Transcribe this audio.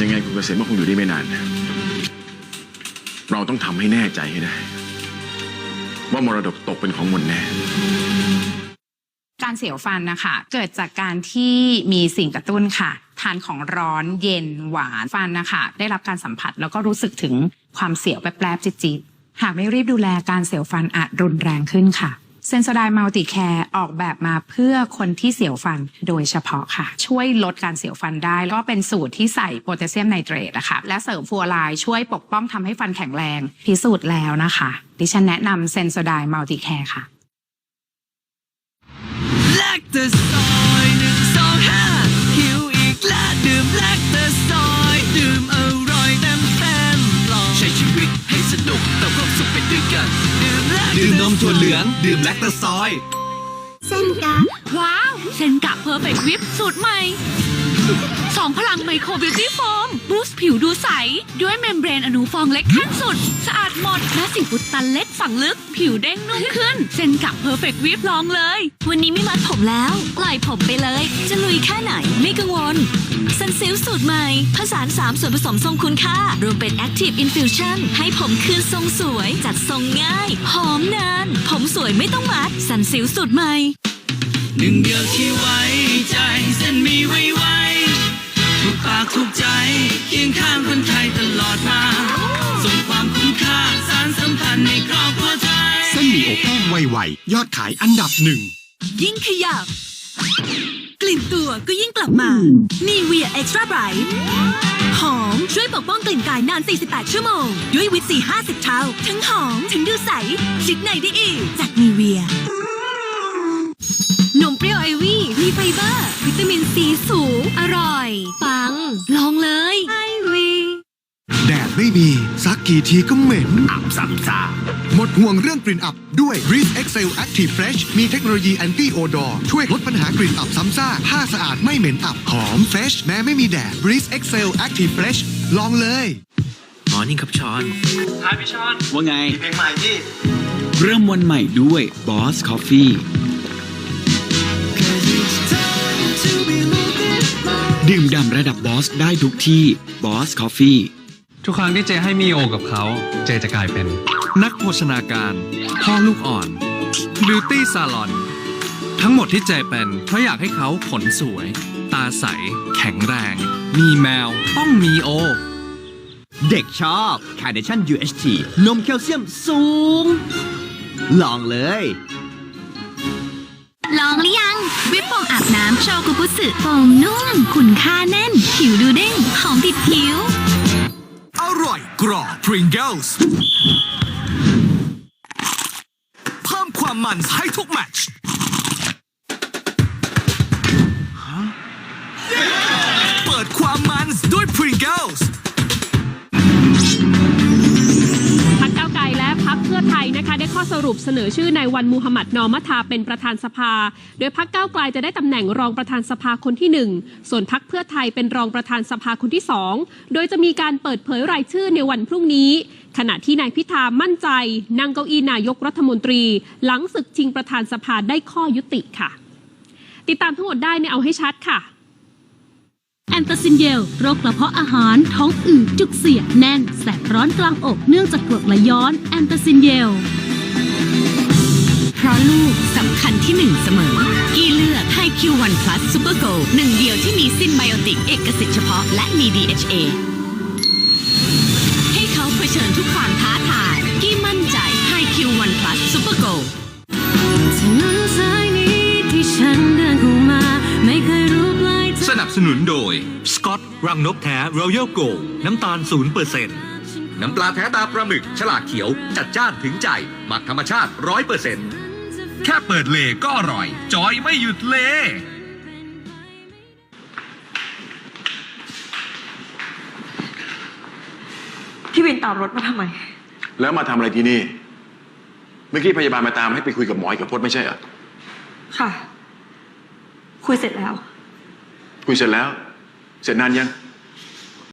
ยังไงคุณเกษมก็คงอยู่ได้ไม่นาน เราต้องทำให้แน่ใจให้ได้ ว่ามรดกตกเป็นของมนแน่การเสียวฟันนะคะ เกิดจากการที่มีสิ่งกระตุ้นค่ะ ทานของร้อนเย็นหวานฟันนะคะ ได้รับการสัมผัสแล้วก็รู้สึกถึงความเสียวแปลบๆจิตๆหากไม่รีบดูแลการเสียวฟันอาจรุนแรงขึ้นค่ะ เซนโซไดมัลติแคร์ออกแบบมาเพื่อคนที่เสียวฟันโดยเฉพาะค่ะ ช่วยลดการเสียวฟันได้ แล้วก็เป็นสูตรที่ใส่โพแทสเซียมไนเตรตนะคะและเสริมฟลูออไรด์ช่วยปกป้องทำให้ฟันแข็งแรงพิสูจน์แล้วนะคะ ดิฉันแนะนำเซนโซไดมัลติแคร์ค่ะแลค อง ดื่มแลคเตอร์ซอย เส้นกาว้าวเซนกะเพอร์เฟกต์วิปสูตรใหม่ สองพลังไมโครบิวตี้โฟมบูสต์ผิวดูใส ด้วยเมมเบรนอนุฟองเล็กขั้นสุด สะอาดหมด และสิ่งอุดตันเล็กฝังลึก ผิวเด้งนุ่มขึ้นเซนกะเพอร์เฟกต์วิปลองเลย วันนี้ไม่มัดผมแล้ว ปล่อยผมไปเลย จะลุยแค่ไหนไม่กังวลซันซิลสูตรใหม่ ผสาน 3 ส่วนผสมทรงคุณค่า รวมเป็น Active Infusion ให้ผมคืนทรงสวย จัดทรงง่าย หอมนาน ผมสวยไม่ต้องมัดซันซิลสูตรใหม่หนึ่งเดียวที่ไว้ใจเส้นมีไว้ ไวๆ ยอดขายอันดับหนึ่ง ยิ่งขยับ กลิ่นตัวก็ยิ่งกลับมา นีเวียเอ็กซ์ตร้าไบรท์หอมช่วยปกป้องกลิ่นกายนาน 48 ชั่วโมง ด้วยวิตซี50 เท่า ทั้งหอมถึงดูใสชิดในได้อีก จากนีเวียนมเปรี้ยวไอวี่มีไฟเบอร์ วิตามินซีสูง อร่อย ปัง ลองเลย ไอวีแดดไม่มีซักกี่ทีก็เหม็น อับซ้ำซากหมดห่วงเรื่องกลิ่นอับด้วย Breeze Excel Active Fresh มีเทคโนโลยี Anti Odor ช่วยลดปัญหากลิ่นอับซ้ำซากผ้าสะอาดไม่เหม็นอับหอม Fresh แม้ไม่มีแดด Breeze Excel Active Fresh ลองเลยมอร์นิ่งครับชอนว่าไงเพลงใหม่พี่ เริ่มวันใหม่ด้วย Boss Coffee ดื่มด่ำระดับบอสได้ทุกที่ Boss Coffee ทุกครั้งที่เจให้มีโอกับเขาเจจะกลายเป็น นักโภชนาการ พ่อลูกอ่อน Beauty Salon ทั้งหมดที่เจเป็นเพราะอยากให้เขาขนสวย ตาใส แข็งแรง มีแมว ต้องมีโอ เด็กชอบ Carnation UHT นมแคลเซียมสูง ลองเลย ลองหรือยัง วิปโป่งอาบน้ำโชกุบุสึโป่งนุ่มขุนค่าแน่น ผิวดูเด้งหอมติดผิวอร่อยกรอบ Pringles เพิ่มความมันให้ทุกแมตช์ เปิดความมันด้วย Pringles ข้อสรุปเสนอชื่อนายวันมูฮัมหมัดนอมัทาเป็นประธานสภา โดยพักเก้าไกลจะได้ตำแหน่งรองประธานสภาคนที่หนึ่งส่วนพักเพื่อไทยเป็นรองประธานสภาคนที่สองโดยจะมีการเปิดเผยรายชื่อในวันพรุ่งนี้ ขณะที่นายพิธามั่นใจ นั่งเก้าอี้นายกรัฐมนตรี หลังศึกชิงประธานสภาได้ข้อยุติค่ะ ติดตามทั้งหมดได้ในเอาให้ชัดค่ะแอนตาซินเยลโรคกระเพาะอาหาร ท้องอืดจุกเสียดแน่น แสบร้อนกลางอกเนื่องจากกรดไหลย้อนแอนตาซินเยล ลูกสำคัญที่หนึ่งเสมอ กี้เลือกไฮคิววันพลัสซูเปอร์โกลหนึ่งเดียวที่มีซินไบโอติกเอกสิทธิ์เฉพาะและมี DHA ให้เขาเผชิญทุกความท้าทาย กี้มั่นใจไฮคิววันพลัสซูเปอร์โกลสนับสนุนโดย สกอตรังนกแท้ Royal Gold น้ำตาล0%น้ำปลาแท้ตาปลาหมึก ฉลากเขียว จัดจ้านถึงใจหมักธรรมชาติ 100% แค่เปิดเลก็อร่อย จอยไม่หยุดเล พี่วินตามรถมาทำไม แล้วมาทำอะไรที่นี่ เมื่อกี้พยาบาลมาตามให้ไปคุยกับหมอกับพจน์ไม่ใช่เหรอ ค่ะ คุยเสร็จแล้ว คุยเสร็จแล้ว เสร็จนานยัง